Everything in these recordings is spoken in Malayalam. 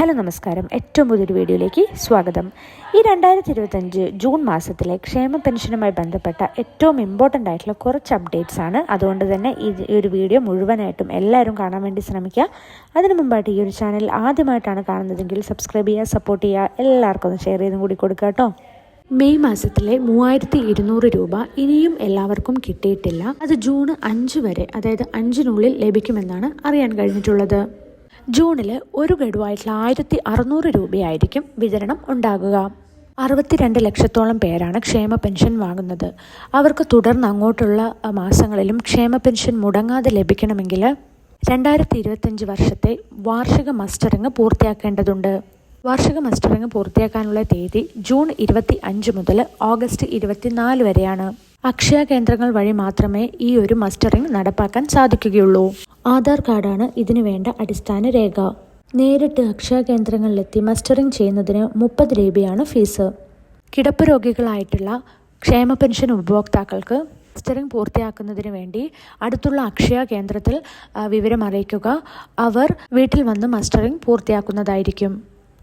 ഹലോ നമസ്കാരം. ഏറ്റവും പുതിയൊരു വീഡിയോയിലേക്ക് സ്വാഗതം. ഈ രണ്ടായിരത്തി ഇരുപത്തഞ്ച് ജൂൺ മാസത്തിലെ ക്ഷേമ പെൻഷനുമായി ബന്ധപ്പെട്ട ഏറ്റവും ഇമ്പോർട്ടന്റ് ആയിട്ടുള്ള കുറച്ച് അപ്ഡേറ്റ്സ് ആണ്. അതുകൊണ്ട് തന്നെ ഈ ഒരു വീഡിയോ മുഴുവനായിട്ടും എല്ലാവരും കാണാൻ വേണ്ടി ശ്രമിക്കുക. അതിനു മുമ്പായിട്ട് ഈ ഒരു ചാനൽ ആദ്യമായിട്ടാണ് കാണുന്നതെങ്കിൽ സബ്സ്ക്രൈബ് ചെയ്യുക സപ്പോർട്ട് ചെയ്യുക. എല്ലാവർക്കും ഒന്ന് ഷെയർ ചെയ്തും കൂടി കൊടുക്കുക കേട്ടോ. മെയ് മാസത്തിലെ മൂവായിരത്തി ഇരുന്നൂറ് രൂപ ഇനിയും എല്ലാവർക്കും കിട്ടിയിട്ടില്ല. അത് ജൂൺ അഞ്ച് വരെ അതായത് അഞ്ചിനുള്ളിൽ ലഭിക്കുമെന്നാണ് അറിയാൻ കഴിഞ്ഞിട്ടുള്ളത്. ജൂണിൽ ഒരു ഗഡുവായിട്ടുള്ള ആയിരത്തി അറുന്നൂറ് രൂപയായിരിക്കും വിതരണം ഉണ്ടാകുക. അറുപത്തിരണ്ട് ലക്ഷത്തോളം പേരാണ് ക്ഷേമ പെൻഷൻ വാങ്ങുന്നത്. അവർക്ക് തുടർന്ന് അങ്ങോട്ടുള്ള മാസങ്ങളിലും ക്ഷേമ പെൻഷൻ മുടങ്ങാതെ ലഭിക്കണമെങ്കിൽ രണ്ടായിരത്തി ഇരുപത്തഞ്ച് വർഷത്തെ വാർഷിക മസ്റ്ററിങ് പൂർത്തിയാക്കേണ്ടതുണ്ട്. വാർഷിക മസ്റ്ററിങ് പൂർത്തിയാക്കാനുള്ള തീയതി ജൂൺ ഇരുപത്തി അഞ്ച് മുതൽ ഓഗസ്റ്റ് ഇരുപത്തിനാല് വരെയാണ്. അക്ഷയ കേന്ദ്രങ്ങൾ വഴി മാത്രമേ ഈ ഒരു മസ്റ്ററിംഗ് നടപ്പാക്കാൻ സാധിക്കുകയുള്ളൂ. ആധാർ കാർഡാണ് ഇതിനു വേണ്ട അടിസ്ഥാന രേഖ. നേരിട്ട് അക്ഷയ കേന്ദ്രങ്ങളിലെത്തി മസ്റ്ററിംഗ് ചെയ്യുന്നതിന് മുപ്പത് രൂപയാണ് ഫീസ്. കിടപ്പ് രോഗികളായിട്ടുള്ള ക്ഷേമ പെൻഷൻ ഉപഭോക്താക്കൾക്ക് മസ്റ്ററിംഗ് പൂർത്തിയാക്കുന്നതിന് വേണ്ടി അടുത്തുള്ള അക്ഷയ കേന്ദ്രത്തിൽ വിവരം അറിയിക്കുക. അവർ വീട്ടിൽ വന്ന് മസ്റ്ററിംഗ് പൂർത്തിയാക്കുന്നതായിരിക്കും.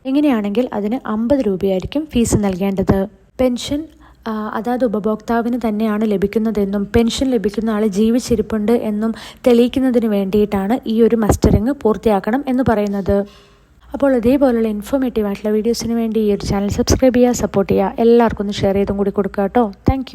ഇങ്ങനെയാണെങ്കിൽ അതിന് അമ്പത് രൂപയായിരിക്കും ഫീസ് നൽകേണ്ടത്. പെൻഷൻ അതാത് ഉപഭോക്താവിന് തന്നെയാണ് ലഭിക്കുന്നതെന്നും പെൻഷൻ ലഭിക്കുന്ന ആൾ ജീവിച്ചിരിപ്പുണ്ട് എന്നും തെളിയിക്കുന്നതിന് വേണ്ടിയിട്ടാണ് ഈ ഒരു മസ്റ്ററിങ് പൂർത്തിയാക്കണം എന്ന് പറയുന്നത്. അപ്പോൾ ഇതേപോലുള്ള ഇൻഫോർമേറ്റീവ് ആയിട്ടുള്ള വീഡിയോസിന് വേണ്ടി ഈ ഒരു ചാനൽ സബ്സ്ക്രൈബ് ചെയ്യുക സപ്പോർട്ട് ചെയ്യുക എല്ലാവർക്കും ഒന്ന് ഷെയർ ചെയ്തും കൂടി കൊടുക്കുക കേട്ടോ. താങ്ക്